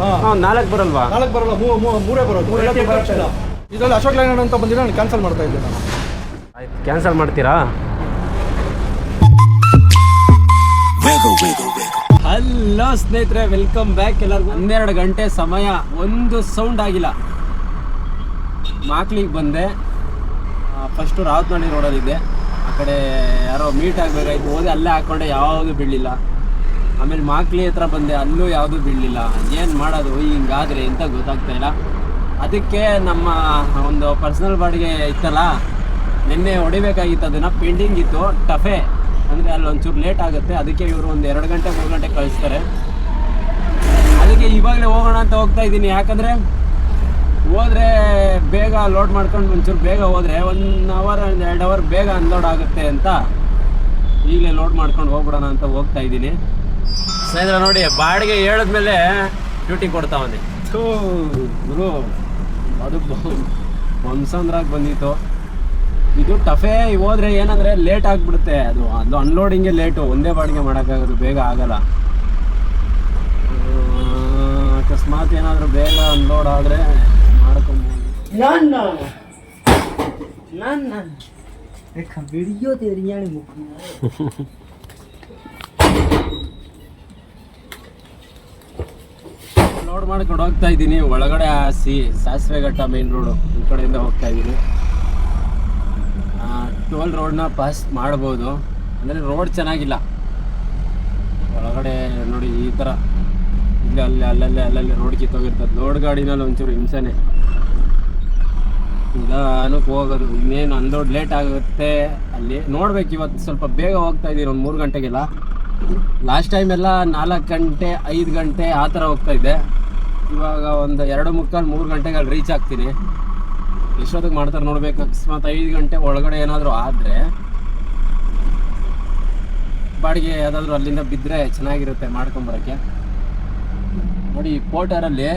ಹಾ. ನಾಲ್ಕು ಬರಲ್ವಾ? ನಾಲ್ಕು ಬರಲ್ಲ ಮೂರೇ ಬರೋದು ಮೂರೇ ಎಲ್ಲ ಇಲ್ಲ. ಇದರಲ್ಲಿ ಅಶೋಕ್ ಲೈನ್ ಅಂತ ಬಂದಿರ ನಾನು ಕ್ಯಾನ್ಸಲ್ ಮಾಡ್ತಾ ಇದ್ದೆ ನಾನು. ಆಯ್ತು ಕ್ಯಾನ್ಸಲ್ ಮಾಡ್ತೀರಾ? ಹಲೋ ಸ್ನೇಹಿತರೆ ವೆಲ್ಕಮ್ ಬ್ಯಾಕ್ ಎಲ್ಲರಿಗೂ. ಹನ್ನೆರಡು ಗಂಟೆ ಸಮಯ ಒಂದು ಸೌಂಡ್ ಆಗಿಲ್ಲ. ಮಾಕ್ಲಿಗೆ ಬಂದೆ. ಫಸ್ಟು ರಾವತ್ನಹಳ್ಳಿ ರೋಡಲ್ಲಿದ್ದೆ ಆ ಕಡೆ ಯಾರೋ ಮೀಟ್ ಆಗಬೇಕಾಯ್ತು ಹೋದೆ ಅಲ್ಲೇ ಹಾಕ್ಕೊಂಡೆ ಯಾವುದು ಬೀಳಲಿಲ್ಲ. ಆಮೇಲೆ ಮಾಕ್ಲಿ ಹತ್ರ ಬಂದೆ, ಅಲ್ಲೂ ಯಾವುದೂ ಬೀಳಲಿಲ್ಲ. ಏನು ಮಾಡೋದು, ಹಿಂಗಾದರೆ ಅಂತ ಗೊತ್ತಾಗ್ತಾ ಇಲ್ಲ. ಅದಕ್ಕೆ ನಮ್ಮ ಒಂದು ಪರ್ಸನಲ್ ಬಾಡಿಗೆ ಇತ್ತಲ್ಲ, ನಿನ್ನೆ ಹೊಡಿಬೇಕಾಗಿತ್ತು, ಅದನ್ನು ಪೆಂಡಿಂಗ್ ಇತ್ತು ಟಫೆ ಅಂದರೆ ಅಲ್ಲಿ ಒಂಚೂರು ಲೇಟ್ ಆಗುತ್ತೆ, ಅದಕ್ಕೆ ಇವರು ಒಂದು ಎರಡು ಗಂಟೆ, ಮೂರು ಗಂಟೆ ಕಳಿಸ್ತಾರೆ. ಅದಕ್ಕೆ ಇವಾಗಲೇ ಹೋಗೋಣ ಅಂತ ಹೋಗ್ತಾ ಇದ್ದೀನಿ. ಯಾಕಂದರೆ ಹೋದರೆ ಬೇಗ ಲೋಡ್ ಮಾಡ್ಕೊಂಡು ಒಂಚೂರು ಬೇಗ ಹೋದರೆ ಒನ್ ಅವರ್ ಎರಡು ಅವರ್ ಬೇಗ ಅನ್ಲೋಡ್ ಆಗುತ್ತೆ ಅಂತ ಈಗಲೇ ಲೋಡ್ ಮಾಡ್ಕೊಂಡು ಹೋಗ್ಬಿಡೋಣ ಅಂತ ಹೋಗ್ತಾ ಇದ್ದೀನಿ. ಸ್ನೇಹಿತರೆ ನೋಡಿ ಬಾಡಿಗೆ ಹೇಳಿದ್ಮೇಲೆ ಡ್ಯೂಟಿ ಕೊಡ್ತಾವನೆ ಗುರು ಅದು ಬಂಸಂದ್ರಾಗ ಬಂದಿತ್ತು. ಇದು ಟಫೇ ಹೋದ್ರೆ ಏನಂದ್ರೆ ಲೇಟ್ ಆಗಿಬಿಡುತ್ತೆ. ಅದು ಅದು ಅನ್ಲೋಡಿಂಗೇ ಲೇಟು ಒಂದೇ ಬಾಡಿಗೆ ಮಾಡೋಕ್ಕಾಗೋದು ಬೇಗ ಆಗಲ್ಲ. ಅಕಸ್ಮಾತ್ ಏನಾದರೂ ಬೇಗ ಅನ್ಲೋಡ್ ಆದರೆ ಮಾಡ್ಕೊಬೋದು ಲೋಡ್ ಮಾಡ್ಕೊಂಡು ಹೋಗ್ತಾ ಇದ್ದೀನಿ. ಒಳಗಡೆ ಸಿ, ಸಾಸಿವೆ ಘಟ್ಟ ಮೇನ್ ರೋಡು ಈ ಕಡೆಯಿಂದ ಹೋಗ್ತಾ ಇದ್ದೀನಿ. ಟೋಲ್ ರೋಡ್ನ ಪಾಸ್ ಮಾಡ್ಬೋದು. ಅಂದರೆ ರೋಡ್ ಚೆನ್ನಾಗಿಲ್ಲ. ಒಳಗಡೆ ನೋಡಿ ಈ ಥರ ಇಲ್ಲಿ ಅಲ್ಲಿ, ಅಲ್ಲಲ್ಲೇ, ಅಲ್ಲಲ್ಲಿ ರೋಡ್ ಕಿತ್ತೋಗಿರ್ತದೆ. ಲೋಡ್ ಗಾಡಿನಲ್ಲಿ ಒಂಚೂರು ಹಿಂಸೆನೆ. ನಿಧಾನಕ್ಕೆ ಹೋಗೋದು. ಇನ್ನೇನು ಅನ್ಲೋಡ್ ಲೇಟ್ ಆಗುತ್ತೆ. ಅಲ್ಲಿ ನೋಡ್ಬೇಕು, ಇವತ್ತು ಸ್ವಲ್ಪ ಬೇಗ ಹೋಗ್ತಾ ಇದ್ದೀನಿ. ಒಂದು ಮೂರು ಗಂಟೆಗೆಲ್ಲ. ಲಾಸ್ಟ್ ಟೈಮ್ ಎಲ್ಲ ನಾಲ್ಕು ಗಂಟೆ, ಐದು ಗಂಟೆ ಆ ಥರ ಹೋಗ್ತಾ ಇದ್ದೆ. ಇವಾಗ ಒಂದು ಎರಡು ಮುಕ್ಕಾಲು ಮೂರು ಗಂಟೆಗೆ ಅಲ್ಲಿ ರೀಚ್ ಆಗ್ತೀನಿ. ಎಷ್ಟೊತ್ತಿಗೆ ಮಾಡ್ತಾರೆ ನೋಡ್ಬೇಕು. ಅಕಸ್ಮಾತ್ ಐದು ಗಂಟೆ ಒಳಗಡೆ ಏನಾದರೂ ಆದರೆ ಬಾಡಿಗೆ ಯಾವುದಾದ್ರೂ ಅಲ್ಲಿಂದ ಬಿದ್ದರೆ ಚೆನ್ನಾಗಿರುತ್ತೆ ಮಾಡ್ಕೊಂಬರೋಕ್ಕೆ. ನೋಡಿ ಪೋಟರಲ್ಲಿ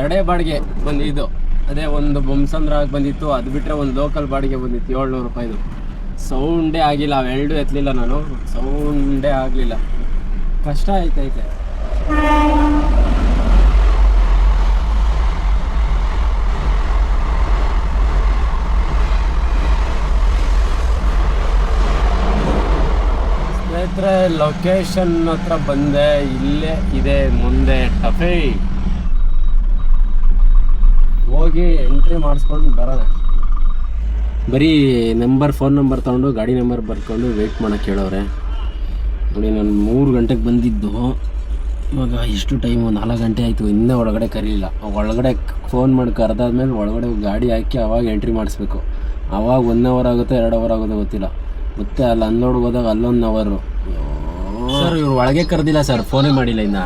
ಎರಡೇ ಬಾಡಿಗೆ ಬಂದಿದ್ದು. ಅದೇ ಒಂದು ಬೊಮ್ಸಂದ್ರಾಗ ಬಂದಿತ್ತು. ಅದು ಬಿಟ್ಟರೆ ಒಂದು ಲೋಕಲ್ ಬಾಡಿಗೆ ಬಂದಿತ್ತು. ಏಳ್ನೂರು ರೂಪಾಯಿದು. ಸೌಂಡೇ ಆಗಿಲ್ಲ ಅವೆರಡು ಎತ್ತಲಿಲ್ಲ ನಾನು. ಸೌಂಡೇ ಆಗಲಿಲ್ಲ. ಕಷ್ಟ ಆಯ್ತೈತೆ ಸ್ನೇಹಿತರೆ ಲೊಕೇಶನ್ ಹತ್ರ ಬಂದೆ, ಇಲ್ಲೇ ಇದೆ, ಮುಂದೆ ಟಫೇ ಹೋಗಿ ಎಂಟ್ರಿ ಮಾಡಿಸ್ಕೊಂಡು ಬರೋಣ. ಬರೀ ನಂಬರ್ ಫೋನ್ ನಂಬರ್ ತೊಗೊಂಡು ಗಾಡಿ ನಂಬರ್ ಬರ್ಕೊಂಡು ವೆಯ್ಟ್ ಮಾಡೋಕೆ ಹೇಳೋರೆ ನೋಡಿ ನಾನು ಮೂರು ಗಂಟೆಗೆ ಬಂದಿದ್ದು. ಇವಾಗ ಎಷ್ಟು ಟೈಮು ನಾಲ್ಕು ಗಂಟೆ ಆಯಿತು ಇನ್ನೂ ಒಳಗಡೆ ಕರೀಲಿಲ್ಲ ಒಳಗಡೆ ಫೋನ್ ಮಾಡಿ ಕರೆದಾದ್ಮೇಲೆ ಒಳಗಡೆ ಗಾಡಿ ಹಾಕಿ ಅವಾಗ ಎಂಟ್ರಿ ಮಾಡಿಸ್ಬೇಕು. ಅವಾಗ ಒನ್ ಅವರ್ ಆಗುತ್ತೋ ಎರಡು ಅವರ್ ಆಗುತ್ತೋ ಗೊತ್ತಿಲ್ಲ. ಮತ್ತೆ ಅಲ್ಲಿ ಅನ್ಲೋಡ್ ಹೋದಾಗ ಅಲ್ಲೊಂದು ಅವರು ಸರ್ ಇವ್ರು ಒಳಗೆ ಕರೆದಿಲ್ಲ ಸರ್ ಫೋನೇ ಮಾಡಿಲ್ಲ ಇನ್ನ.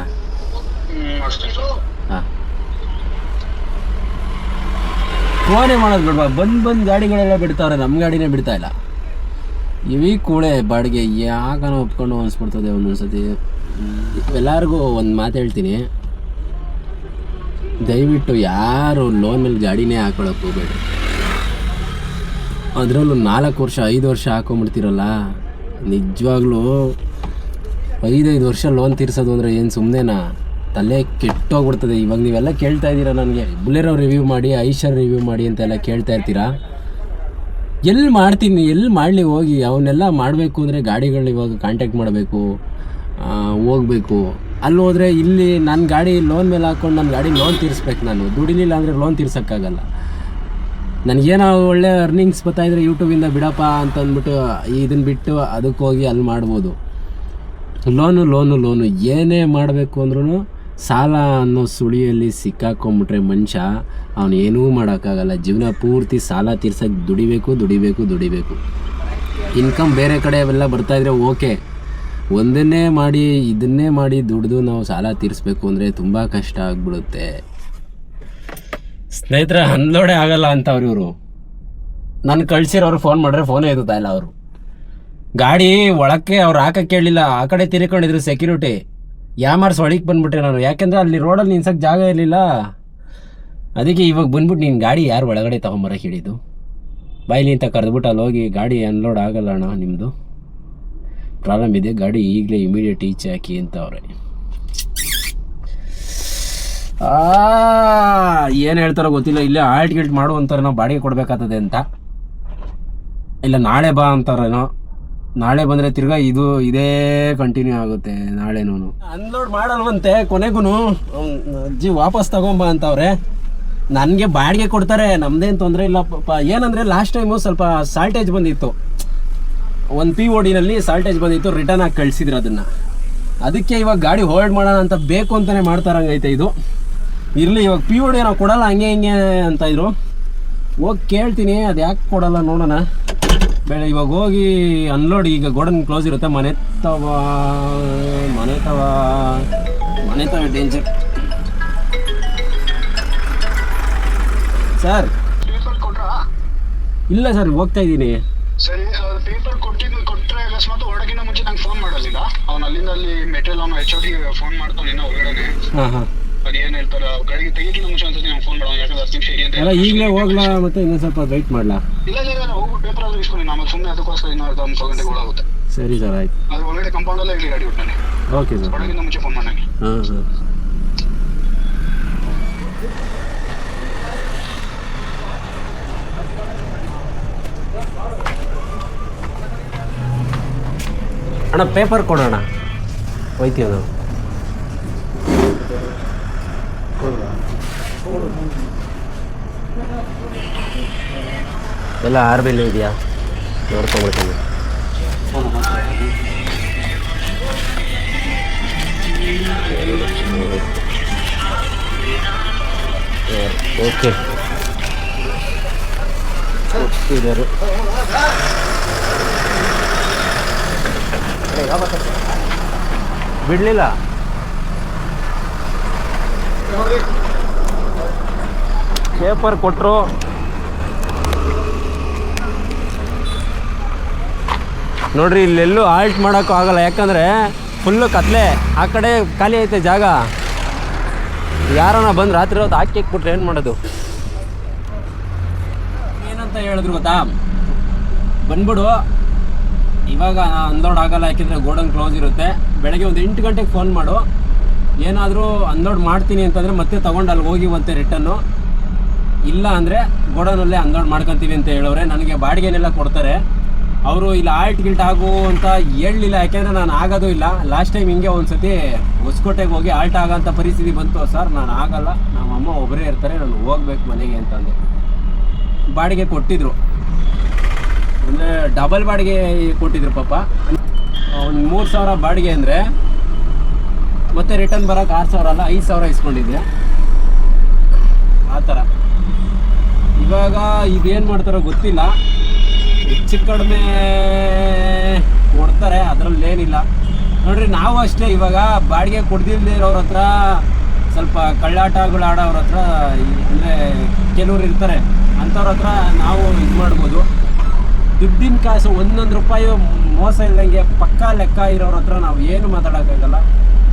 ಫೋನೇ ಮಾಡೋದು ಬಿಡ್ಬ ಬಂದು ಬಂದು ಗಾಡಿಗಳೆಲ್ಲ ಬಿಡ್ತಾವ್ರೆ ನಮ್ಮ ಗಾಡಿನೇ ಬಿಡ್ತಾ ಇಲ್ಲ. ಇವೀ ಕೂಳೆ ಬಾಡಿಗೆ ಯಾಕನ ಒಪ್ಕೊಂಡು ಅನ್ಸ್ಬಿಡ್ತದೆ ಒಂದೊಂದ್ಸತಿ. ಎಲ್ಲರಿಗೂ ಒಂದು ಮಾತು ಹೇಳ್ತೀನಿ. ದಯವಿಟ್ಟು ಯಾರು ಲೋನ್ ಮೇಲೆ ಗಾಡಿನೇ ಹಾಕೊಳಕ್ಕೆ ಹೋಗ್ಬೇಡಿ. ಅದರಲ್ಲೂ ನಾಲ್ಕು ವರ್ಷ, ಐದು ವರ್ಷ ಹಾಕೊಂಬಿಡ್ತೀರಲ್ಲ ನಿಜವಾಗ್ಲೂ ಐದೈದು ವರ್ಷ ಲೋನ್ ತೀರ್ಸೋದು ಅಂದರೆ ಏನು ಸುಮ್ಮನೆನಾ ತಲೆ ಕೆಟ್ಟೋಗ್ಬಿಡ್ತದೆ. ಇವಾಗ ನೀವೆಲ್ಲ ಕೇಳ್ತಾ ಇದ್ದೀರಾ ನನಗೆ. ಬುಲೆರೋ ರಿವ್ಯೂ ಮಾಡಿ ಐಷರ್ ರಿವ್ಯೂ ಮಾಡಿ ಅಂತೆಲ್ಲ ಕೇಳ್ತಾ ಇರ್ತೀರಾ? ಎಲ್ಲಿ ಮಾಡ್ತೀನಿ, ಎಲ್ಲಿ ಮಾಡಲಿ ಹೋಗಿ, ಅವನ್ನೆಲ್ಲ ಮಾಡಬೇಕು ಅಂದರೆ ಗಾಡಿಗಳು ಇವಾಗ ಕಾಂಟ್ಯಾಕ್ಟ್ ಮಾಡಬೇಕು ಹೋಗಬೇಕು. ಅಲ್ಲಿ ಹೋದರೆ ಇಲ್ಲಿ ನನ್ನ ಗಾಡಿ ಲೋನ್ ಮೇಲೆ ಹಾಕ್ಕೊಂಡು ನನ್ನ ಗಾಡಿ ಲೋನ್ ತೀರಿಸ್ಬೇಕು ನಾನು. ದುಡಿಲಿಲ್ಲ ಅಂದರೆ ಲೋನ್ ತೀರ್ಸೋಕ್ಕಾಗಲ್ಲ. ನನಗೇನೋ ಒಳ್ಳೆ ಅರ್ನಿಂಗ್ಸ್ ಬರ್ತಾಯಿದ್ರೆ ಯೂಟ್ಯೂಬಿಂದ ಬಿಡಪ್ಪ ಅಂತಂದ್ಬಿಟ್ಟು ಇದನ್ನು ಬಿಟ್ಟು ಅದಕ್ಕೆ ಹೋಗಿ ಅಲ್ಲಿ ಮಾಡ್ಬೋದು. ಲೋನು ಲೋನು ಲೋನು ಏನೇ ಮಾಡಬೇಕು ಅಂದ್ರೂ ಸಾಲ ಅನ್ನೋ ಸುಳಿಯಲ್ಲಿ ಸಿಕ್ಕಾಕೊಂಬಿಟ್ರೆ ಮನುಷ್ಯ ಅವನು ಏನೂ ಮಾಡೋಕ್ಕಾಗಲ್ಲ. ಜೀವನ ಪೂರ್ತಿ ಸಾಲ ತೀರ್ಸೋಕ್ಕೆ ದುಡಿಬೇಕು ದುಡಿಬೇಕು ದುಡಿಬೇಕು. ಇನ್ಕಮ್ ಬೇರೆ ಕಡೆ ಅವೆಲ್ಲ ಬರ್ತಾಯಿದ್ರೆ ಓಕೆ. ಒಂದನ್ನೇ ಮಾಡಿ, ಇದನ್ನೇ ಮಾಡಿ ದುಡಿದು ನಾವು ಸಾಲ ತೀರಿಸ್ಬೇಕು ಅಂದರೆ ತುಂಬ ಕಷ್ಟ ಆಗ್ಬಿಡುತ್ತೆ. ಸ್ನೇಹಿತರೆ, ಅನ್ಲೋಡೇ ಆಗಲ್ಲ ಅಂತ ಅವ್ರು ಇವರು. ನಾನು ಕಳ್ಸಿರೋರು ಫೋನ್ ಮಾಡಿದ್ರೆ ಫೋನೇ ಎದುತ್ತಾ ಇಲ್ಲ ಅವರು. ಗಾಡಿ ಒಳಕ್ಕೆ ಅವ್ರು ಹಾಕಕ್ಕೆ ಕೇಳಲಿಲ್ಲ ಆ ಕಡೆ ತಿರ್ಕೊಂಡಿದ್ರು ಸೆಕ್ಯೂರಿಟಿ ಯಾಮಾರ್ಸ್ ಒಳಗೆ ಬಂದ್ಬಿಟ್ಟೆ ನಾನು. ಯಾಕೆಂದ್ರೆ ಅಲ್ಲಿ ರೋಡಲ್ಲಿ ನಿನ್ಸಕ್ಕೆ ಜಾಗ ಇರಲಿಲ್ಲ. ಅದಕ್ಕೆ ಇವಾಗ ಬಂದ್ಬಿಟ್ಟು ನೀನು ಗಾಡಿ ಯಾರು ಒಳಗಡೆ ತೊಗೊಂಬರಕ್ಕೆ ಹೇಳಿದ್ದು? ಬಾಯ್ಲಿ ಅಂತ ಕರೆದ್ಬಿಟ್ಟು ಅಲ್ಲಿ ಹೋಗಿ ಗಾಡಿ ಅನ್ಲೋಡ್ ಆಗಲ್ಲ ಅಣ್ಣ ನಿಮ್ಮದು ಪ್ರಾಬ್ಲಮ್ ಇದೆ, ಗಾಡಿ ಈಗಲೇ ಇಮಿಡಿಯೇಟ್ ಈಚೆ ಹಾಕಿ ಅಂತ ಅವ್ರೆ. ಏನು ಹೇಳ್ತಾರೋ ಗೊತ್ತಿಲ್ಲ. ಇಲ್ಲೇ ಆಲ್ಟ್ ಗಿಲ್ಟ್ ಮಾಡು ಬಾಡಿಗೆ ಕೊಡಬೇಕಾಗ್ತದೆ ಅಂತ. ಇಲ್ಲ ನಾಳೆ ಬಾ ಅಂತಾರೇನೋ. ನಾಳೆ ಬಂದರೆ ತಿರ್ಗಾ ಇದು ಇದೇ ಕಂಟಿನ್ಯೂ ಆಗುತ್ತೆ ನಾಳೆನೂ ಅನ್ಲೋಡ್ ಮಾಡಲ್ವಂತೆ ಕೊನೆಗೂ ಅಜ್ಜಿ ವಾಪಸ್ ತಗೊಂಬ ಅಂತವ್ರೆ. ನನಗೆ ಬಾಡಿಗೆ ಕೊಡ್ತಾರೆ, ನಮ್ದೇನ್ ತೊಂದರೆ ಇಲ್ಲ ಪಾಪ. ಏನಂದರೆ ಲಾಸ್ಟ್ ಟೈಮು ಸ್ವಲ್ಪ ಸಾಲ್ಟೇಜ್ ಬಂದಿತ್ತು. ಒಂದು ಪಿ ಓಡಿನಲ್ಲಿ ಸಾಲ್ಟೇಜ್ ಬಂದಿತ್ತು ರಿಟರ್ನ್ ಆಗಿ ಕಳಿಸಿದ್ರು ಅದನ್ನು. ಅದಕ್ಕೆ ಇವಾಗ ಗಾಡಿ ಹೋಲ್ಡ್ ಮಾಡೋಣ ಅಂತ ಬೇಕು ಅಂತಲೇ ಮಾಡ್ತಾರಂಗೈತೆ ಇದು. ಇರಲಿ, ಇವಾಗ ಪಿ ಓಡಿ ನಾವು ಕೊಡಲ್ಲ, ಹಂಗೆ ಹಿಂಗೆ ಅಂತ ಇದ್ರು. ಹೋಗಿ ಕೇಳ್ತೀನಿ ಅದು ಯಾಕೆ ಕೊಡಲ್ಲ ನೋಡೋಣ. ಬೇಡ ಇವಾಗ ಹೋಗಿ ಅನ್ಲೋಡ್ ಈಗ ಗೋಡನ್ ಕ್ಲೋಸ್ ಇರುತ್ತೆ ಮನೆ ತವ ಮನೆ ತವ ಮನೆ ತವ ಡೇಂಜರ್ ಸರ್ ಇಲ್ಲ ಸರ್ ಹೋಗ್ತಾ ಇದ್ದೀನಿ. ಸರಿ ಪೇಪರ್ ಕೊಟ್ಟಿದ್ದು ಕೊಟ್ಟರೆ ಅಕಸ್ಮಾತ್ ಹೊರಗಿನ ಮುಂಚೆ ನಂಗೆ ಫೋನ್ ಮಾಡೋದಿಲ್ಲ ಅವ್ನು ಅಲ್ಲಿಂದ ಅಲ್ಲಿ ಮೆಟೀರಿಯಲ್ ಅವನು ಎಚ್ ಫೋನ್ ಮಾಡ್ತಾನೆ ಇನ್ನೂ ಹೊರಗಡೆ ಹಾಂ ಹಾಂ. ಅದು ಏನ್ ಹೇಳ್ತಾರ ಗಾಡಿಗೆ ತೆಗಿಕಿನ ಮುಂಚೆ ಅನ್ಸುತ್ತೆ ನಂಗೆ ಫೋನ್ ಮಾಡೋಣ ಯಾಕಂದ್ರೆ ಹತ್ತು ನಿಮಿಷ ಅಂತ ಅಲ್ಲ ಈಗಲೇ ಹೋಗ್ಲಾ ಮತ್ತೆ ಇನ್ನೊಂದು ಸ್ವಲ್ಪ ವೆಯ್ಟ್ ಮಾಡಲಾ? ಇಲ್ಲ ಇಲ್ಲ ಇಲ್ಲ ಹೋಗ್ಬಿಟ್ಟು ಪೇಪರ್ ಅಲ್ಲಿ ಇಸ್ಕೊಂಡು ಆಮೇಲೆ ಸುಮ್ಮನೆ ಅದಕ್ಕೋಸ್ಕರ ಇನ್ನೂ ಅರ್ಧ ಒಂದು ಗಂಟೆಗೆ ಒಳಗುತ್ತೆ ಸರಿ ಸರ್ ಆಯ್ತು. ಅದ್ರ ಒಳಗಡೆ ಕಂಪೌಂಡ್ ಅಲ್ಲೇ ಇರಲಿ ಗಾಡಿ ಒಟ್ಟಿನಲ್ಲಿ ಓಕೆ ಸರ್. ಹೊರಗಿನ ಮುಂಚೆ ಫೋನ್ ಮಾಡಿ ಹಾಂ ಸರ್. ಅಣ್ಣ ಪೇಪರ್ ಕೊಡೋಣ. ಹೋಯ್ತೀವಿ ನಾವು ಎಲ್ಲ ಆರ್ ಬಿಲ್ ಇದೆಯಾ? ನೋಡ್ಕೊಂಡ್ಬಿಡ್ತೀನಿ ಓಕೆ ಕೊಟ್ಟಿದ್ದಾರೆ. ಬಿಡಲಿಲ್ಲ? ಪೇಪರ್ ಕೊಟ್ಟರು ನೋಡ್ರಿ, ಇಲ್ಲೆಲ್ಲೂ ಆಲ್ಟ್ ಮಾಡೋಕ್ಕೂ ಆಗಲ್ಲ. ಯಾಕಂದರೆ ಫುಲ್ಲು ಕತ್ಲೆ. ಆ ಕಡೆ ಖಾಲಿ ಐತೆ ಜಾಗ. ಯಾರನ್ನ ಬಂದು ರಾತ್ರಿ ಹೊತ್ತು ಹಾಕಿ ಹಾಕ್ಬಿಟ್ರೆ ಏನು ಮಾಡೋದು? ಏನಂತ ಹೇಳಿದ್ರು ಗೊತ್ತಾ? ಬಂದ್ಬಿಡು. ಇವಾಗ ಅನ್ಲೋಡ್ ಆಗಲ್ಲ, ಯಾಕೆಂದರೆ ಗೋಡನ್ ಕ್ಲೋಸ್ ಇರುತ್ತೆ. ಬೆಳಗ್ಗೆ ಒಂದು ಎಂಟು ಗಂಟೆಗೆ ಫೋನ್ ಮಾಡು. ಏನಾದರೂ ಅನ್ಲೋಡ್ ಮಾಡ್ತೀನಿ ಅಂತಂದರೆ ಮತ್ತೆ ತೊಗೊಂಡು ಅಲ್ಲಿ ಹೋಗಿ ಮತ್ತೆ ರಿಟರ್ನು ಇಲ್ಲ ಅಂದರೆ ಗೋಡನಲ್ಲೇ ಅನ್ಲೋಡ್ ಮಾಡ್ಕೊತೀವಿ ಅಂತ ಹೇಳೋರೆ. ನನಗೆ ಬಾಡಿಗೆನೆಲ್ಲ ಕೊಡ್ತಾರೆ. ಅವರು ಇಲ್ಲಿ ಆಲ್ಟ್ ಗಿಲ್ಟ್ ಆಗು ಅಂತ ಹೇಳಲಿಲ್ಲ. ಯಾಕೆಂದರೆ ನಾನು ಆಗೋದು ಇಲ್ಲ. ಲಾಸ್ಟ್ ಟೈಮ್ ಹಿಂಗೆ ಒಂದು ಸತಿ ಹೊಸಕೋಟೆಗೆ ಹೋಗಿ ಆಲ್ಟ್ ಆಗೋಂಥ ಪರಿಸ್ಥಿತಿ ಬಂತು. ಸರ್, ನಾನು ಆಗಲ್ಲ. ನಮ್ಮ ಅಮ್ಮ ಒಬ್ಬರೇ ಇರ್ತಾರೆ. ನಾನು ಹೋಗ್ಬೇಕು ಮನೆಗೆ ಅಂತಂದೆ. ಬಾಡಿಗೆ ಕೊಟ್ಟಿದ್ರು. ಅಂದರೆ ಡಬಲ್ ಬಾಡಿಗೆ ಕೊಟ್ಟಿದ್ರು ಪಾಪ. ಒಂದು ಮೂರು ಸಾವಿರ ಬಾಡಿಗೆ ಅಂದರೆ ಮತ್ತೆ ರಿಟರ್ನ್ ಬರೋಕೆ ಆರು ಸಾವಿರ ಅಲ್ಲ, ಐದು ಸಾವಿರ ಇಸ್ಕೊಂಡಿದ್ದೆ. ಆ ಥರ ಇವಾಗ ಇದೇನು ಮಾಡ್ತಾರೋ ಗೊತ್ತಿಲ್ಲ. ಹೆಚ್ಚು ಕಡಿಮೆ ಕೊಡ್ತಾರೆ, ಅದರಲ್ಲಿ ಏನಿಲ್ಲ. ನೋಡ್ರಿ, ನಾವು ಅಷ್ಟೇ ಇವಾಗ ಬಾಡಿಗೆ ಕೊಡ್ದಿಲ್ಲದೆ ಇರೋರ ಹತ್ರ, ಸ್ವಲ್ಪ ಕಳ್ಳಾಟಗಳು ಆಡೋರ ಹತ್ರ, ಅಂದರೆ ಕೆಲವ್ರು ಇರ್ತಾರೆ. ಅಂಥವ್ರ ಹತ್ರ ನಾವು ಇದು ಮಾಡ್ಬೋದು. ದುಡ್ಡಿನ ಕಾಸು ಒಂದೊಂದು ರೂಪಾಯಿ ಮೋಸ ಇಲ್ದಂಗೆ ಪಕ್ಕಾ ಲೆಕ್ಕ ಇರೋರ ಹತ್ರ ನಾವು ಏನು ಮಾತಾಡೋಕ್ಕಾಗಲ್ಲ.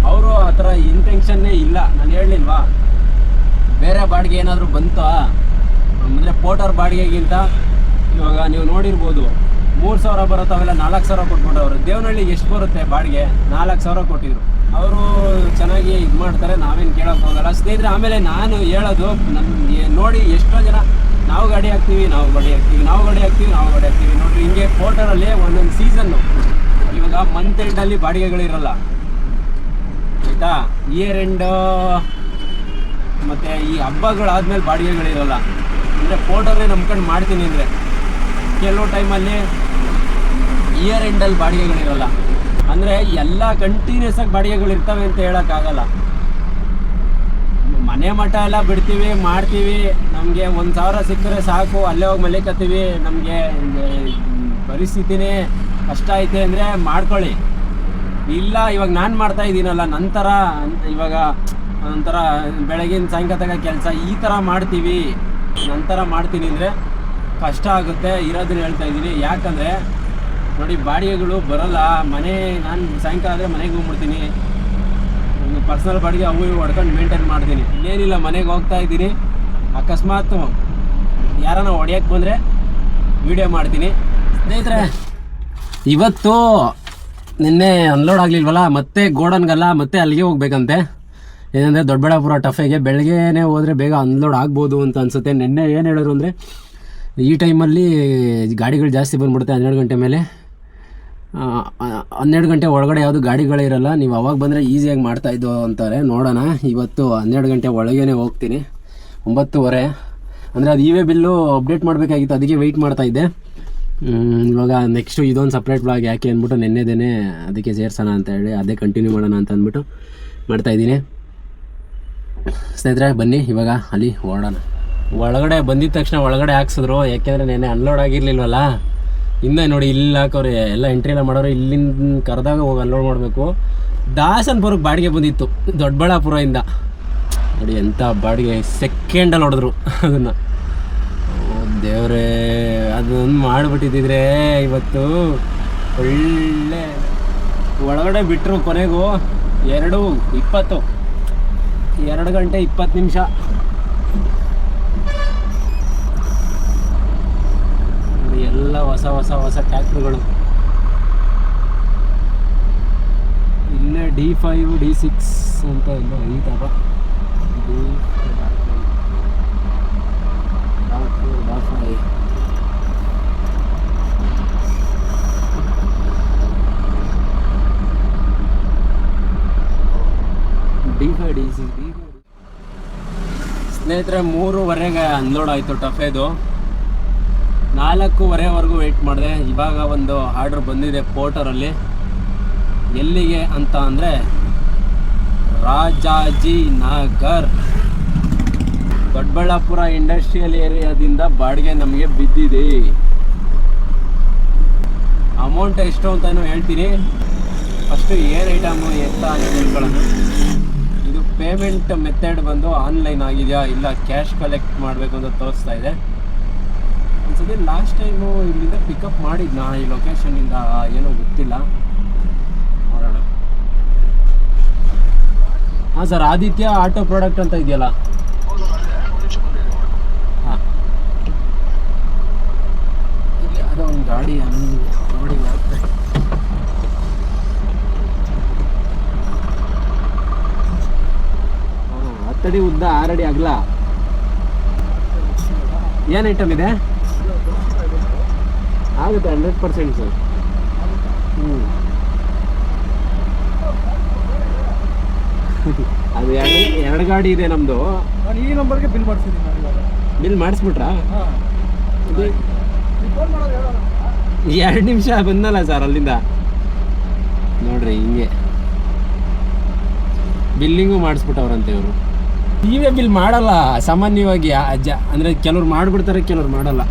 ಅವರು ಆ ಥರ ಇಂಟೆನ್ಷನ್ನೇ ಇಲ್ಲ. ನಾನು ಹೇಳಲಿಲ್ವಾ? ಬೇರೆ ಬಾಡಿಗೆ ಏನಾದರೂ ಬಂತಾ? ಅಂದರೆ ಪೋಟರ್ ಬಾಡಿಗೆಗಿಂತ ಇವಾಗ ನೀವು ನೋಡಿರ್ಬೋದು, ಮೂರು ಸಾವಿರ ಬರುತ್ತೆ ಅವೆಲ್ಲ ನಾಲ್ಕು ಸಾವಿರ ಕೊಟ್ಬಿಟ್ಟವ್ರು. ದೇವನಹಳ್ಳಿಗೆ ಎಷ್ಟು ಬರುತ್ತೆ ಬಾಡಿಗೆ? ನಾಲ್ಕು ಸಾವಿರ ಕೊಟ್ಟಿದ್ರು. ಅವರು ಚೆನ್ನಾಗಿ ಇದು ಮಾಡ್ತಾರೆ, ನಾವೇನು ಕೇಳೋಕೆ ಹೋಗಲ್ಲ. ಸ್ನೇಹಿತರೆ, ಆಮೇಲೆ ನಾನು ಹೇಳೋದು ನಮಗೆ ನೋಡಿ ಎಷ್ಟೋ ಜನ, ನಾವು ಗಾಡಿ ಹಾಕ್ತೀವಿ, ನಾವು ಗಾಡಿ ಹಾಕ್ತೀವಿ, ನಾವು ಗಾಡಿ ಹಾಕ್ತೀವಿ, ನಾವು ಗಾಡಿ ಹಾಕ್ತೀವಿ. ನೋಡಿರಿ, ಹಿಂಗೆ ಪೋಟರಲ್ಲಿ ಒಂದೊಂದು ಸೀಸನ್ನು ಇವಾಗ ಮಂತ್ ಎಂಡಲ್ಲಿ ಬಾಡಿಗೆಗಳಿರಲ್ಲ. ಆಯಿತಾ? ಇಯರ್ ಎಂಡ್ ಮತ್ತು ಈ ಹಬ್ಬಗಳಾದ್ಮೇಲೆ ಬಾಡಿಗೆಗಳಿರೋಲ್ಲ. ಅಂದರೆ ಫೋಟೋನೇ ನಂಬ್ಕೊಂಡು ಮಾಡ್ತೀನಿ ಅಂದರೆ ಕೆಲವು ಟೈಮಲ್ಲಿ ಇಯರ್ ಎಂಡಲ್ಲಿ ಬಾಡಿಗೆಗಳಿರೋಲ್ಲ. ಅಂದರೆ ಎಲ್ಲ ಕಂಟಿನ್ಯೂಸ್ ಆಗಿ ಬಾಡಿಗೆಗಳಿರ್ತವೆ ಅಂತ ಹೇಳೋಕ್ಕಾಗಲ್ಲ. ಮನೆ ಮಠ ಎಲ್ಲ ಬಿಡ್ತೀವಿ, ಮಾಡ್ತೀವಿ. ನಮಗೆ ಒಂದು ಸಾವಿರ ಸಿಕ್ಕರೆ ಸಾಕು, ಅಲ್ಲೇ ಹೋಗಿ ಮಲಿಕತ್ತೀವಿ. ನಮಗೆ ಪರಿಸ್ಥಿತಿನೇ ಕಷ್ಟ ಐತೆ ಅಂದರೆ ಮಾಡ್ಕೊಳ್ಳಿ. ಇಲ್ಲ, ಇವಾಗ ನಾನು ಮಾಡ್ತಾ ಇದ್ದೀನಲ್ಲ, ನಂತರ, ಇವಾಗ ಒಂಥರ ಬೆಳಗಿನ ಸಾಯಂಕಾಲ ಕೆಲಸ ಈ ಥರ ಮಾಡ್ತೀವಿ. ನಂತರ ಮಾಡ್ತೀನಿ ಅಂದರೆ ಕಷ್ಟ ಆಗುತ್ತೆ, ಇರೋದನ್ನ ಹೇಳ್ತಾ ಇದ್ದೀನಿ. ಯಾಕಂದರೆ, ನೋಡಿ, ಬಾಡಿಗೆಗಳು ಬರೋಲ್ಲ. ಮನೆ, ನಾನು ಸಾಯಂಕಾಲ ಆದರೆ ಮನೆಗೆ ಹೋಗ್ಬಿಡ್ತೀನಿ. ಒಂದು ಪರ್ಸನಲ್ ಬಾಡಿಗೆ ಅವು ಇವು ಹೊಡ್ಕೊಂಡು ಮೇಂಟೈನ್ ಮಾಡ್ತೀನಿ. ಇನ್ನೇನಿಲ್ಲ, ಮನೆಗೆ ಹೋಗ್ತಾ ಇದ್ದೀನಿ. ಅಕಸ್ಮಾತ್ ಯಾರನ್ನ ಹೊಡ್ಯಕ್ಕೆ ಬಂದರೆ ವಿಡಿಯೋ ಮಾಡ್ತೀನಿ. ಸ್ನೇಹಿತರೆ, ಇವತ್ತು ನಿನ್ನೆ ಅನ್ಲೋಡ್ ಆಗಲಿಲ್ವಲ್ಲ, ಮತ್ತೆ ಗೋಡನ್ಗಲ್ಲ ಮತ್ತೆ ಅಲ್ಲಿಗೆ ಹೋಗ್ಬೇಕಂತೆ. ಏನಂದರೆ ದೊಡ್ಡಬಳ್ಳಾಪುರ ಟಫೆಗೆ ಬೆಳಗ್ಗೆನೇ ಹೋದರೆ ಬೇಗ ಅನ್ಲೋಡ್ ಆಗ್ಬೋದು ಅಂತ ಅನಿಸುತ್ತೆ. ನಿನ್ನೆ ಏನು ಹೇಳಿದ್ರು ಅಂದರೆ, ಈ ಟೈಮಲ್ಲಿ ಗಾಡಿಗಳು ಜಾಸ್ತಿ ಬಂದ್ಬಿಡುತ್ತೆ ಹನ್ನೆರಡು ಗಂಟೆ ಮೇಲೆ. ಹನ್ನೆರಡು ಗಂಟೆ ಒಳಗಡೆ ಯಾವುದು ಗಾಡಿಗಳೇ ಇರಲ್ಲ, ನೀವು ಅವಾಗ ಬಂದರೆ ಈಸಿಯಾಗಿ ಮಾಡ್ತಾಯಿದ್ದು ಅಂತಾರೆ. ನೋಡೋಣ, ಇವತ್ತು ಹನ್ನೆರಡು ಗಂಟೆ ಒಳಗೇ ಹೋಗ್ತೀನಿ. ಒಂಬತ್ತುವರೆ. ಅಂದರೆ ಅದು ಇ ಬಿಲ್ಲು ಅಪ್ಡೇಟ್ ಮಾಡಬೇಕಾಗಿತ್ತು, ಅದಕ್ಕೆ ವೆಯ್ಟ್ ಮಾಡ್ತಾಯಿದ್ದೆ ಇವಾಗ ನೆಕ್ಸ್ಟು ಇದೊಂದು ಸಪ್ರೇಟ್ ಬ್ಲಾಗ್ ಯಾಕೆ ಅಂದ್ಬಿಟ್ಟು ನೆನ್ನೆದೇನೆ ಅದಕ್ಕೆ ಸೇರ್ಸೋಣ ಅಂತ ಹೇಳಿ ಅದೇ ಕಂಟಿನ್ಯೂ ಮಾಡೋಣ ಅಂತ ಅಂದ್ಬಿಟ್ಟು ಮಾಡ್ತಾಯಿದ್ದೀನಿ ಸ್ನೇಹಿತರೆ, ಬನ್ನಿ, ಇವಾಗ ಅಲ್ಲಿ ಓಡೋಣ. ಒಳಗಡೆ ಬಂದಿದ ತಕ್ಷಣ ಒಳಗಡೆ ಹಾಕ್ಸಿದ್ರು. ಯಾಕೆಂದರೆ ನೆನ್ನೆ ಅನ್ಲೋಡ್ ಆಗಿರಲಿಲ್ವಲ್ಲ? ಹಿಂದೆ ನೋಡಿ ಇಲ್ಲಿ ಹಾಕೋರು, ಎಲ್ಲ ಎಂಟ್ರಿ ಎಲ್ಲ ಮಾಡೋರು ಇಲ್ಲಿಂದ ಕರೆದಾಗ ಹೋಗಿ ಅನ್ಲೋಡ್ ಮಾಡಬೇಕು. ದಾಸನ್ಪುರಕ್ಕೆ ಬಾಡಿಗೆ ಬಂದಿತ್ತು, ದೊಡ್ಡಬಳ್ಳಾಪುರದಿಂದ. ನೋಡಿ ಎಂಥ ಬಾಡಿಗೆ ಸೆಕೆಂಡಲ್ಲಿ ಹೊಡೆದ್ರು ಅದನ್ನು. ದೇವ್ರೇ. ಅದನ್ನು ಮಾಡಿಬಿಟ್ಟಿದ್ದಿದ್ರೆ ಇವತ್ತು ಒಳ್ಳೆ ಒಳಗಡೆ ಬಿಟ್ಟರು ಕೊನೆಗೂ ಎರಡು ಇಪ್ಪತ್ತು. ಎರಡು ಗಂಟೆ ಇಪ್ಪತ್ತು ನಿಮಿಷ. ಎಲ್ಲ ಹೊಸ ಹೊಸ ಹೊಸ ಟ್ಯಾಕ್ಟ್ರುಗಳು. ಇಲ್ಲೇ ಡಿ ಫೈವ್, ಡಿ ಸಿಕ್ಸ್ ಅಂತ ಎಲ್ಲ ಐತಪ್ಪ. ಡಿ ಫೈವ್ ಸ್ನೇಹಿತರೆ, ಮೂರುವರೆಗೆ ಅನ್ಲೋಡ್ ಆಯಿತು ಟಫೇದು ನಾಲ್ಕೂವರೆವರೆಗೂ ವೆಯ್ಟ್ ಮಾಡಿದೆ. ಇವಾಗ ಒಂದು ಆರ್ಡ್ರ್ ಬಂದಿದೆ ಪೋರ್ಟರಲ್ಲಿ. ಎಲ್ಲಿಗೆ ಅಂತ ಅಂದರೆ ರಾಜಾಜಿ ನಾಗರ್ ದೊಡ್ಡಬಳ್ಳಾಪುರ ಇಂಡಸ್ಟ್ರಿಯಲ್ ಏರಿಯಾದಿಂದ ಬಾಡಿಗೆ ನಮಗೆ ಬಿದ್ದಿದೆ. ಅಮೌಂಟ್ ಎಷ್ಟು ಅಂತಲೂ ಹೇಳ್ತೀನಿ. ಫಸ್ಟು ಏನು ಐಟಮು ಎತ್ತ ತಿಳ್ಕೊಳ್ಳೋಣ ಪೇಮೆಂಟ್ ಮೆಥಡ್ ಬಂದು ಆನ್ಲೈನ್ ಆಗಿದೆಯಾ? ಇಲ್ಲ, ಕ್ಯಾಶ್ ಕಲೆಕ್ಟ್ ಮಾಡಬೇಕು ಅಂತ ತೋರಿಸ್ತಾ ಇದೆ. ಒಂದ್ಸತಿ ಲಾಸ್ಟ್ ಟೈಮು ಇಲ್ಲಿಂದ ಪಿಕಪ್ ಮಾಡಿದ್ನ? ಈ ಲೊಕೇಶನಿಂದ ಏನೋ ಗೊತ್ತಿಲ್ಲ. ನೋಡೋಣ. ಹಾಂ ಸರ್, ಆದಿತ್ಯ ಆಟೋ ಪ್ರಾಡಕ್ಟ್ ಅಂತ ಇದೆಯಲ್ಲ? ಹಾಂ. ಯಾವುದೋ ಒಂದು ಗಾಡಿ ಗಾಡಿ ಹತ್ತಡಿ ಉದ್ದ ಆರಡಿ ಅಗಲ ಏನು ಐಟಮ್ ಇದೆ? ಆಗುತ್ತೆ ಹಂಡ್ರೆಡ್ ಪರ್ಸೆಂಟ್ ಸರ್ ಹ್ಞೂ ಅದು ಎರಡು ಎರಡು ಗಾಡಿ ಇದೆ ನಮ್ಮದು ನಾನು ಈ ನಂಬರ್ಗೆ ಬಿಲ್ ಮಾಡಿಸಿದ್ದೀನಿ ಬಿಲ್ ಮಾಡಿಸ್ಬಿಟ್ರಾ? ಎರಡು ನಿಮಿಷ ಬಂದಲ್ಲ ಸರ್ ಅಲ್ಲಿಂದ. ನೋಡ್ರಿ ಹಿಂಗೆ. ಬಿಲ್ಲಿಂಗು ಮಾಡಿಸ್ಬಿಟ್ಟವ್ರಂತೆ ಇವರು. ನೀವೇ ಬಿಲ್ ಮಾಡಲ್ಲ, ಸಾಮಾನ್ಯವಾಗಿ ಅಜ್ಜ ಅಂದರೆ ಕೆಲವ್ರು ಮಾಡಿಬಿಡ್ತಾರೆ, ಕೆಲವ್ರು ಮಾಡಲ್ಲ.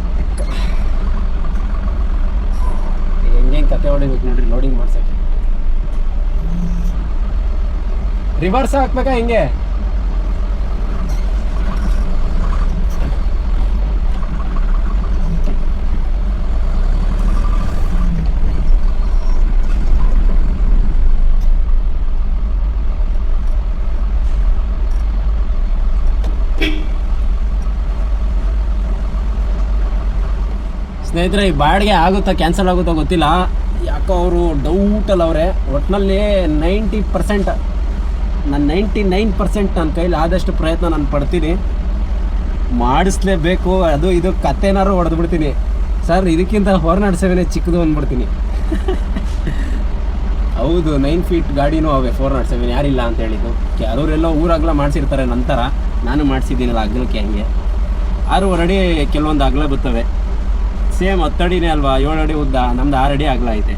ಹೆಂಗೆ ಕತೆ ಹೊಡಿಬೇಕು ನೋಡ್ರಿ ಲೋಡಿಂಗ್ ಮಾಡ್ಸಕ್ಕೆ. ರಿವರ್ಸ್ ಹಾಕ್ಬೇಕಾ ಹೆಂಗೆ? ಸ್ನೇಹಿತರೆ, ಈ ಬಾಡಿಗೆ ಆಗುತ್ತಾ ಕ್ಯಾನ್ಸಲ್ ಆಗುತ್ತಾ ಗೊತ್ತಿಲ್ಲ. ಯಾಕೋ ಅವರು ಡೌಟಲ್ಲಿ ಅವರೇ. ಒಟ್ಟಿನಲ್ಲಿ ನೈಂಟಿ ಪರ್ಸೆಂಟ್ ನಾನು ನೈಂಟಿ ನೈನ್ ಪರ್ಸೆಂಟ್ ನನ್ನ ಕೈಲಿ ಆದಷ್ಟು ಪ್ರಯತ್ನ ನಾನು ಪಡ್ತೀನಿ. ಮಾಡಿಸ್ಲೇಬೇಕು, ಅದು ಇದು ಕತ್ತೆನಾರು ಹೊಡೆದ್ಬಿಡ್ತೀನಿ. ಸರ್, ಇದಕ್ಕಿಂತ ಸೆವೆನೇ ಚಿಕ್ಕದು ಅಂದ್ಬಿಡ್ತೀನಿ. ಹೌದು, ನೈನ್ ಫೀಟ್ ಗಾಡಿನೂ ಅವೆ ಫೋರ್ ನಾಟ್ ಸೆವೆನ್ ಯಾರಿಲ್ಲ ಅಂತ ಹೇಳಿದ್ದು. ಕೆಲವರೆಲ್ಲೋ ಊರಾಗಲ ಮಾಡಿಸಿರ್ತಾರೆ ನಂತರ. ನಾನು ಮಾಡಿಸಿದ್ದೀನಲ್ಲ ಅಗ್ಲಕ್ಕೆ ಹಂಗೆ. ಆರು ಹೊರಡಿ, ಕೆಲವೊಂದು ಅಗಲ ಬರ್ತವೆ. ಸೇಮ್ ಹತ್ತಡಿನೇ ಅಲ್ವಾ? ಏಳು ಅಡಿ ಉದ್ದ. ನಮ್ದು ಆರು ಅಡಿ ಆಗಲ ಐತೆ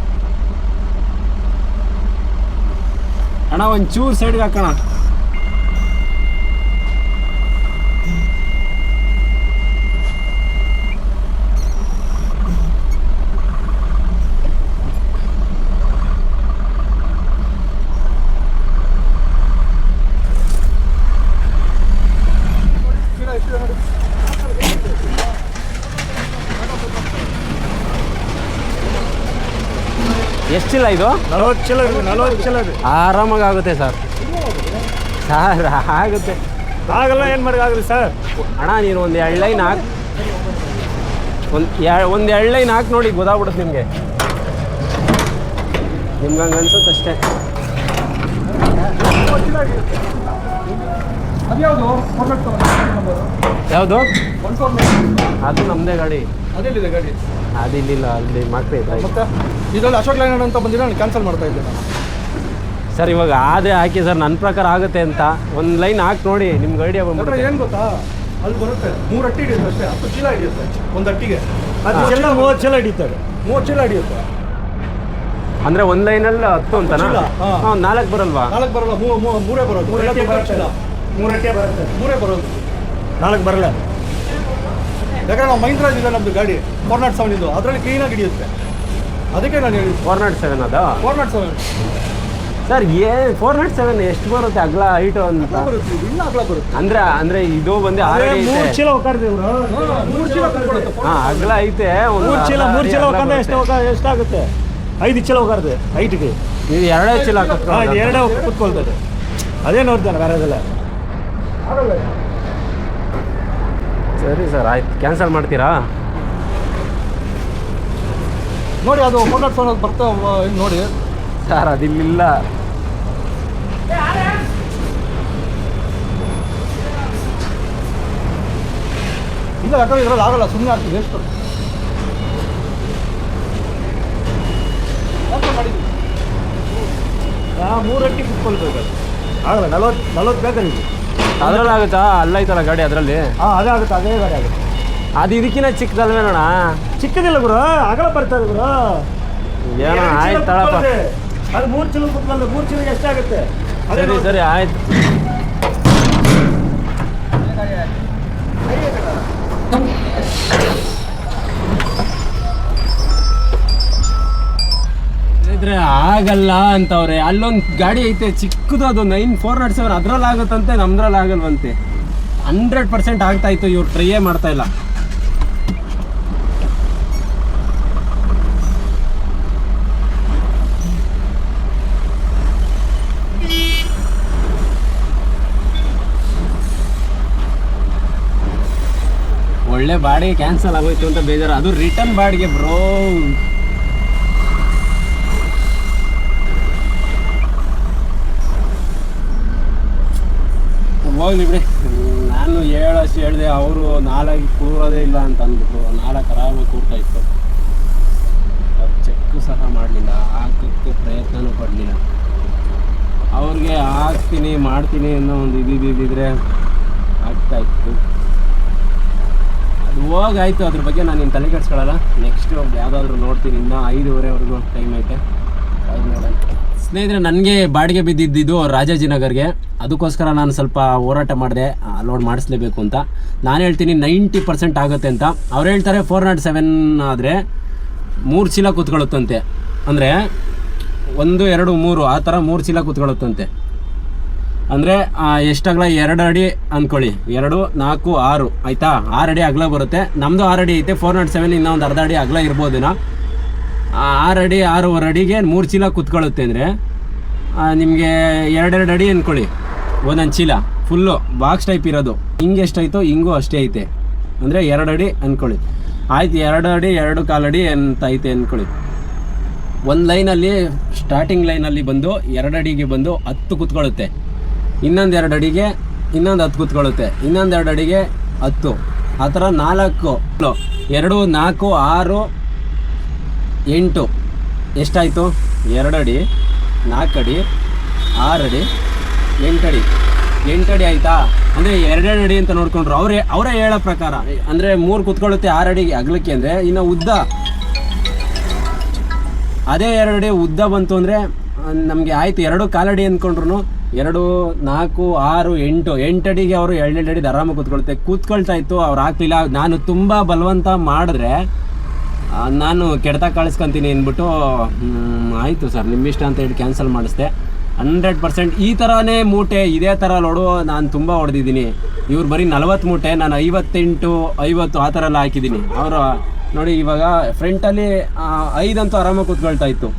ಅಣ್ಣ, ಒಂಚೂರು ಸೈಡ್ಗೆ ಹಾಕೋಣ ಗಿಡ ಎಷ್ಟಿದೆ ನೋಡಿ ಎಷ್ಟಿಲ್ಲ ಇದು? ನಲವತ್ತು ಚೀಲ ನಲವತ್ತು ಚೀಲ ಆರಾಮಾಗಿ ಆಗುತ್ತೆ ಸರ್. ಸರ್ ಆಗುತ್ತೆ. ಆಗಲ್ಲ ಏನು ಮಾಡೋಕ್ಕಾಗಲಿ ಸರ್. ಅಣ್ಣ ನೀನು ಒಂದು ಎರಡು ಲೈನ್ ಹಾಕ್. ಒಂದು ಒಂದು ಎರಡು ಲೈನ್ ಹಾಕಿ ನೋಡಿ ಗೊತ್ತಾಗ್ಬಿಡುತ್ತೆ ನಿಮಗೆ. ನಿಮ್ಗೆ ಹಂಗೆ ಅನ್ಸುತ್ತೆ ಅಷ್ಟೇ ಯಾವುದು? ಅದು ನಮ್ಮದೇ ಗಾಡಿ. ಅದೆಲ್ಲಿದೆ ಗಾಡಿ. ಅದಿಲ್ಲ ಅಲ್ಲಿ ಮಾತ್ರ ಮತ್ತೆ ಇದರಲ್ಲಿ ಅಶೋಕ್ ಲೈನ್ ಅಂತ ಬಂದಿಲ್ಲ ನಾನು ಕ್ಯಾನ್ಸಲ್ ಮಾಡ್ತಾ ಇದ್ದೆ ನಾನು ಸರ್ ಇವಾಗ ಅದೇ ಹಾಕಿ ಸರ್ ನನ್ನ ಪ್ರಕಾರ ಆಗುತ್ತೆ ಅಂತ. ಒಂದು ಲೈನ್ ಹಾಕಿ ನೋಡಿ ನಿಮ್ಗೆ ಗಾಡಿ ಅಂದ್ರೆ ಬಂದ್ಬಿಡುತ್ತೆ? ಏನು ಗೊತ್ತಾ? ಅಲ್ಲಿ ಬರುತ್ತೆ. ಮೂರು ಅಟ್ಟಿ ಹಿಡಿಯುತ್ತೆ ಅಷ್ಟೇ. ಹತ್ತು ಚೀಲ ಹಿಡಿಯುತ್ತೆ ಒಂದು ಅಟ್ಟಿಗೆ. ಚೀಲ ಮೂವತ್ತು ಚೀಲ ಹಿಡಿತಾರೆ ಮೂವತ್ತು ಚೀಲ ಹಿಡಿಯುತ್ತೆ. ಅಂದರೆ ಒಂದು ಲೈನಲ್ಲಿ ಹತ್ತು ಅಂತನಾ? ಹಾ. ನಾಲ್ಕು ಬರಲ್ವಾ? ನಾಲ್ಕು ಬರಲ್ಲ ಮೂರೇ ಬರೋದು ಮೂರೇ ಚೀಲ ಮೂರಟ್ಟೆ ಬರುತ್ತೆ. ಮೂರೇ ಬರೋದು. ನಾಲ್ಕು ಬರಲ್ಲ. ಯಾಕಂದ್ರೆ ನಾವು ಮೈಂದ್ರಾಜ್ ಇದೆ ನಮ್ಮದು ಗಾಡಿ ಫೋರ್ ನಾಟ್ ಸೆವೆನ್ ಇದು. ಅದರಲ್ಲಿ ಕ್ಲೀನಾಗಿ ಹಿಡಿಯುತ್ತೆ. ಅದಕ್ಕೆ ನಾನು ಹೇಳಿದ್ದು. ಫೋರ್ ನಾಟ್ ಸೆವೆನ್ ಅದು? ಫೋರ್ ನಾಟ್ ಸೆವೆನ್ ಸರ್ ಏ ಫೋರ್ ನಾಟ್ ಸೆವೆನ್ ಎಷ್ಟು ಬರುತ್ತೆ? ಅಗ್ಲ ಹೈಟು ಅಂತ ಬರುತ್ತೆ ಇಲ್ಲ ಬರುತ್ತೆ. ಅಂದ್ರೆ ಅಂದ್ರೆ ಇದು ಬಂದು ಆರು ಅಡಿ ಮೂರು ಐತೆ ಚೀಲ ಹೋಗ್ತಾರೆ ಇವರು. ಮೂರು ಚೀಲ ಹಾಂ ಅಗ್ಲ ಐತೆ ಮೂರು ಚೀಲ ಮೂರು ಚೀಲ ಹೋಗಂದ್ರೆ ಎಷ್ಟು. ಹೋಗ ಎಷ್ಟಾಗುತ್ತೆ ಐದು ಚೀಲ ಹೋಗಾರ್ದು ಹೈಟ್ಗೆ ನೀವು ಎರಡೇ ಚೀಲ ಹಾಂ ಇದು ಹಾಕಿಸ್ಕೊಳ್ಳೋದು ಎರಡೇ ಕುತ್ಕೊಳ್ತದೆ. ಅದೇ ನೋಡ್ತಾರೆ ಬೇರೆದೆಲ್ಲ ಸರಿ ಸರ್ ಆಯ್ತು. ಕ್ಯಾನ್ಸಲ್ ಮಾಡ್ತೀರಾ? ನೋಡಿ ಅದು ಫೋಟೋ ಫೋನ್ ಸೆವೆನ್ ಬರ್ತಾ ನೋಡಿ. ಸರ್ ಅದಿಲ್ಲ ಇಲ್ಲ ಯಾಕಂದ್ರೆ ಇದ್ರಲ್ಲಿ ಆಗಲ್ಲ ಸುಮ್ಮನೆ ಆಗ್ತೀವಿ ಎಷ್ಟು ಮೂರು ಅಟ್ಟಿ ಕುತ್ಕೊಳ್ಬೇಕು ಆಗಲ್ಲ ನಲ್ವತ್ತು ನಲ್ವತ್ತು ಬೇಕಾ ಅದ್ರಲ್ಲಿ ಆಗುತ್ತಾ? ಅಲ್ಲೈತಲ್ಲ ಗಾಡಿ ಅದರಲ್ಲಿ? ಹಾಂ ಅದೇ ಆಗುತ್ತೆ ಅದೇ ಗಾಡಿ ಆಗುತ್ತೆ. ಅದು ಇದಕ್ಕಿಂತ ಚಿಕ್ಕದಲ್ವೇನಣ್ಣ ಚಿಕ್ಕದಿಲ್ಲ ಗುರು ಅಗಲ ಬರ್ತದೆ ಗುರು. ಏನೋ ಆಯ್ತು ತಳಪ್ಪ. ಅದು ಮೂರು ಚೀಲ ಕುತ್ಕೊಂಡು ಮೂರು ಚೀಲಕ್ಕೆ ಎಷ್ಟಾಗುತ್ತೆ? ಸರಿ ಸರಿ ಆಯ್ತು. ಆಗಲ್ಲ ಅಂತವ್ರೆ. ಅಲ್ಲೊಂದು ಗಾಡಿ ಐತೆ, ಚಿಕ್ಕದು ಅದು ನೈನ್ ಫೋರ್ ನಾಟ್ ಸೆವೆನ್. ಅದ್ರಲ್ಲಿ ಆಗುತ್ತಂತೆ ನಮ್ದ್ರಲ್ಲಿ ಆಗಲ್ವಂತೆ ಹಂಡ್ರೆಡ್ ಪರ್ಸೆಂಟ್ ಆಗ್ತಾ ಇತ್ತು, ಇವ್ರು ಟ್ರೈಯೇ ಮಾಡ್ತಾ ಇಲ್ಲ. ಒಳ್ಳೆ ಬಾಡಿಗೆ ಕ್ಯಾನ್ಸಲ್ ಆಗೋಯ್ತು ಅಂತ ಬೇಜಾರು. ಅದು ರಿಟರ್ನ್ ಬಾಡಿಗೆ ಬ್ರೋ ಹೋಗ್ಲಿ ಬಿಡಿ. ನಾನು ಹೇಳಷ್ಟು ಹೇಳಿದೆ, ಅವರು ನಾಲ್ಕು ಕೂರೋದೇ ಇಲ್ಲ ಅಂತ ಅಂದ್ಬಿಟ್ಟು ನಾಳೆ ಆರಾಮಾಗಿ ಕೂರ್ತಾ ಇತ್ತು. ಚೆಕ್ ಸಹ ಮಾಡಲಿಲ್ಲ, ಹಾಕೋಕ್ಕೆ ಪ್ರಯತ್ನನೂ ಪಡಲಿಲ್ಲ. ಅವ್ರಿಗೆ ಹಾಕ್ತೀನಿ, ಮಾಡ್ತೀನಿ ಅನ್ನೋ ಒಂದು ಇದಿದ್ದಿದ್ರೆ ಆಗ್ತಾ ಇತ್ತು. ಅದು ಹೋಗಾಯ್ತು, ಅದ್ರ ಬಗ್ಗೆ ನಾನು ಇನ್ನು ತಲೆ ಕೆಡ್ಸ್ಕೊಳ್ಳಲ್ಲ ನೆಕ್ಸ್ಟ್ ಯಾವುದಾದ್ರೂ ನೋಡ್ತೀನಿ, ಇನ್ನೂ ಐದೂವರೆವರೆಗೂ ಟೈಮ್ ಐತೆ. ಅದು ನೋಡೋಣ. ಸ್ನೇಹಿತರೆ, ನನಗೆ ಬಾಡಿಗೆ ಬಿದ್ದಿದ್ದು ರಾಜಾಜಿನಗರ್ಗೆ ಅದಕ್ಕೋಸ್ಕರ ನಾನು ಸ್ವಲ್ಪ ಹೋರಾಟ ಮಾಡಿದೆ ಲೋಡ್ ಮಾಡಿಸ್ಲೇಬೇಕು ಅಂತ. ನಾನು ಹೇಳ್ತೀನಿ, ನೈಂಟಿ ಪರ್ಸೆಂಟ್ ಆಗುತ್ತೆ ಅಂತ. ಅವ್ರು ಹೇಳ್ತಾರೆ ಫೋರ್ ನಾಟ್ ಸೆವೆನ್ ಆದರೆ ಮೂರು ಚೀಲ ಕೂತ್ಕೊಳ್ಳುತ್ತಂತೆ. ಅಂದರೆ ಒಂದು, ಎರಡು, ಮೂರು, ಆ ಥರ ಮೂರು ಚೀಲ ಕೂತ್ಕೊಳ್ಳುತ್ತಂತೆ. ಅಂದರೆ ಎಷ್ಟಾಗಲ ಎರಡು ಅಡಿ ಅಂದ್ಕೊಳ್ಳಿ ಎರಡು, ನಾಲ್ಕು, ಆರು. ಆಯಿತಾ? ಆರು ಅಡಿ ಅಗಲ ಬರುತ್ತೆ. ನಮ್ಮದು ಆರು ಅಡಿ ಐತೆ ಫೋರ್ ನಾಟ್ ಸೆವೆನ್ ಇನ್ನೊಂದು ಅರ್ಧ ಅಡಿ ಅಗಲ ಇರ್ಬೋದೇನೋ ಆರು ಅಡಿ, ಆರೂವರೆ ಅಡಿಗೆ ಮೂರು ಚೀಲ ಕುತ್ಕೊಳ್ಳುತ್ತೆ ಅಂದರೆ ನಿಮಗೆ ಎರಡೆರಡು ಅಡಿ ಅಂದ್ಕೊಳ್ಳಿ ಒಂದೊಂದು ಚೀಲ ಫುಲ್ಲು ಬಾಕ್ಸ್ ಟೈಪ್ ಇರೋದು. ಹಿಂಗೆ ಎಷ್ಟಾಯ್ತೋ ಹಿಂಗೂ ಅಷ್ಟೇ ಐತೆ. ಅಂದರೆ ಎರಡು ಅಡಿ ಅಂದ್ಕೊಳ್ಳಿ ಆಯ್ತು, ಎರಡು ಅಡಿ ಎರಡು ಅಡಿ ಅಂತ ಐತೆ ಅಂದ್ಕೊಳ್ಳಿ ಒಂದು ಲೈನಲ್ಲಿ ಸ್ಟಾರ್ಟಿಂಗ್ ಲೈನಲ್ಲಿ ಬಂದು ಎರಡು ಅಡಿಗೆ ಬಂದು ಹತ್ತು ಕುತ್ಕೊಳ್ಳುತ್ತೆ. ಇನ್ನೊಂದು ಎರಡು ಅಡಿಗೆ ಇನ್ನೊಂದು ಹತ್ತು ಕುತ್ಕೊಳ್ಳುತ್ತೆ. ಇನ್ನೊಂದು ಎರಡು ಅಡಿಗೆ ಹತ್ತು. ಆ ಥರ ನಾಲ್ಕು. ಎರಡು, ನಾಲ್ಕು, ಆರು ಎಂಟು. ಎಷ್ಟಾಯಿತು? ಎರಡು ಅಡಿ ನಾಲ್ಕು ಅಡಿ ಆರು ಅಡಿ ಆಯಿತಾ? ಅಂದರೆ ಎರಡೆರಡು ಅಡಿ ಅಂತ ನೋಡ್ಕೊಂಡ್ರು. ಅವರೇ ಅವರೇ ಹೇಳೋ ಪ್ರಕಾರ. ಅಂದರೆ ಮೂರು ಕುತ್ಕೊಳ್ಳುತ್ತೆ ಆರು ಅಡಿಗೆ ಅಗಲಕ್ಕೆ ಅಂದರೆ ಇನ್ನು ಉದ್ದ. ಅದೇ ಎರಡು ಅಡಿ ಉದ್ದ ಬಂತು ಅಂದರೆ ನಮಗೆ ಆಯಿತು ಎರಡು ಕಾಲಡಿ ಅಂದ್ಕೊಂಡ್ರು ಎರಡು, ನಾಲ್ಕು, ಆರು, ಎಂಟು. ಎಂಟಡಿಗೆ ಅವರು ಎರಡೆರಡು ಅಡಿ ಆರಾಮಾಗಿ ಕೂತ್ಕೊಳ್ತೆ ಕೂತ್ಕೊಳ್ತಾ ಇತ್ತು, ಅವ್ರು ಹಾಕ್ಲಿಲ್ಲ ನಾನು ತುಂಬ ಬಲವಂತ ಮಾಡಿದ್ರೆ ನಾನು ಕೆಡ್ತಾ ಕಳಿಸ್ಕೊಂತೀನಿ ಅಂದ್ಬಿಟ್ಟು ಆಯಿತು ಸರ್ ನಿಮ್ಮ ಇಷ್ಟ ಅಂತ ಹೇಳಿ ಕ್ಯಾನ್ಸಲ್ ಮಾಡಿಸ್ದೆ. ಹಂಡ್ರೆಡ್ ಪರ್ಸೆಂಟ್ ಈ ಥರನೇ ಮೂಟೆ, ಇದೇ ಥರ ಲೋಡು, ನಾನು ತುಂಬ ಹೊಡೆದಿದ್ದೀನಿ. ಇವ್ರು ಬರೀ ನಲವತ್ತು ಮೂಟೆ, ನಾನು ಐವತ್ತೆಂಟು, ಐವತ್ತು ಆ ಥರ ಎಲ್ಲ ಹಾಕಿದ್ದೀನಿ. ಅವರು, ನೋಡಿ, ಇವಾಗ ಫ್ರಂಟಲ್ಲಿ ಐದಂತೂ ಆರಾಮಾಗಿ ಕೂತ್ಕೊಳ್ತಾ ಇತ್ತು.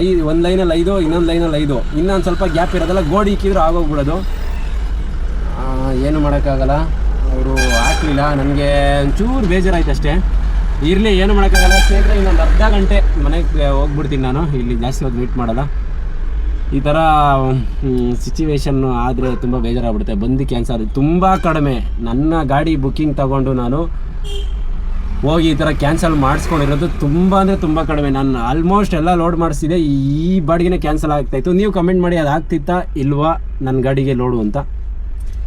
ಐ, ಒಂದು ಲೈನಲ್ಲಿ ಐದು, ಇನ್ನೊಂದು ಲೈನಲ್ಲಿ ಐದು. ಇನ್ನೊಂದು ಸ್ವಲ್ಪ ಗ್ಯಾಪ್ ಇರೋದಲ್ಲ ಗೋಡಿ ಇಕ್ಕಿದ್ರು ಆಗೋಗ್ಬಿಡೋದು. ಏನು ಮಾಡೋಕ್ಕಾಗಲ್ಲ. ಅವರು ಹಾಕಲಿಲ್ಲ. ನನಗೆ ಒಂಚೂರು ಬೇಜಾರಾಯ್ತು ಅಷ್ಟೇ ಇರಲಿ, ಏನು ಮಾಡೋಕ್ಕಾಗಲ್ಲ. ಸ್ನೇಹಿತರೆ, ಇನ್ನೊಂದು ಅರ್ಧ ಗಂಟೆ ಮನೆಗೆ ಹೋಗ್ಬಿಡ್ತೀನಿ ನಾನು. ಇಲ್ಲಿ ಜಾಸ್ತಿ ಹೊತ್ತು ಮೀಟ್ ಮಾಡಲ್ಲ. ಈ ಥರ ಸಿಚುವೇಶನ್ನು ಆದರೆ ತುಂಬ ಬೇಜಾರಾಗ್ಬಿಡುತ್ತೆ. ಬಂದು ಕ್ಯಾನ್ಸಲ್ ತುಂಬ ಕಡಿಮೆ. ನನ್ನ ಗಾಡಿ ಬುಕ್ಕಿಂಗ್ ತಗೊಂಡು ನಾನು ಹೋಗಿ ಈ ಥರ ಕ್ಯಾನ್ಸಲ್ ಮಾಡಿಸ್ಕೊಂಡಿರೋದು ತುಂಬ ಅಂದರೆ ತುಂಬ ಕಡಿಮೆ. ನಾನು ಆಲ್ಮೋಸ್ಟ್ ಎಲ್ಲ ಲೋಡ್ ಮಾಡಿಸಿದೆ. ಈ ಬಾಡಿಗೆನೇ ಕ್ಯಾನ್ಸಲ್ ಆಗ್ತಾಯಿತ್ತು. ನೀವು ಕಮೆಂಟ್ ಮಾಡಿ ಅದು ಆಗ್ತಿತ್ತಾ ಇಲ್ವಾ? ನನ್ನ ಗಾಡಿಗೆ ಲೋಡು ಅಂತ.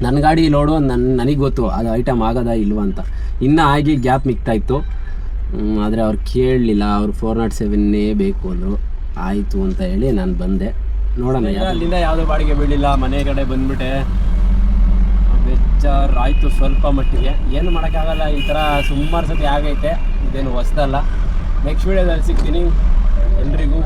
ನನ್ನ ಗಾಡಿ ಲೋಡು ನನ್ನ ನನಗೆ ಗೊತ್ತು. ಅದು ಐಟಮ್ ಆಗೋದಾ ಇಲ್ವಾ ಅಂತ. ಇನ್ನೂ ಆಗಿ ಗ್ಯಾಪ್ ಮಿಗ್ತಾ ಇತ್ತು ಆದರೆ ಅವ್ರು ಕೇಳಲಿಲ್ಲ ಅವ್ರು ಫೋರ್ ನಾಟ್ ಸೆವೆನ್ನೇ ಬೇಕು ಅಂದರು. ಆಯಿತು ಅಂತ ಹೇಳಿ ನಾನು ಬಂದೆ. ನೋಡೋಣ ಅಲ್ಲಿಂದ ಯಾವುದೋ ಬಾಡಿಗೆ ಬೀಳಿಲ್ಲ ಮನೆ ಕಡೆ ಬಂದ್ಬಿಟ್ಟೆ. ಆಯಿತು ಸ್ವಲ್ಪ ಮಟ್ಟಿಗೆ. ಏನು ಮಾಡೋಕ್ಕಾಗಲ್ಲ ಈ ಥರ ಸುಮಾರು ಸತಿ ಆಗೈತೆ. ಇದೇನು ಹೊಸ್ದಲ್ಲ. ನೆಕ್ಸ್ಟ್ ವೀಡಿಯೋದಲ್ಲಿ ಸಿಗ್ತೀನಿ. ಎಲ್ರಿಗೂ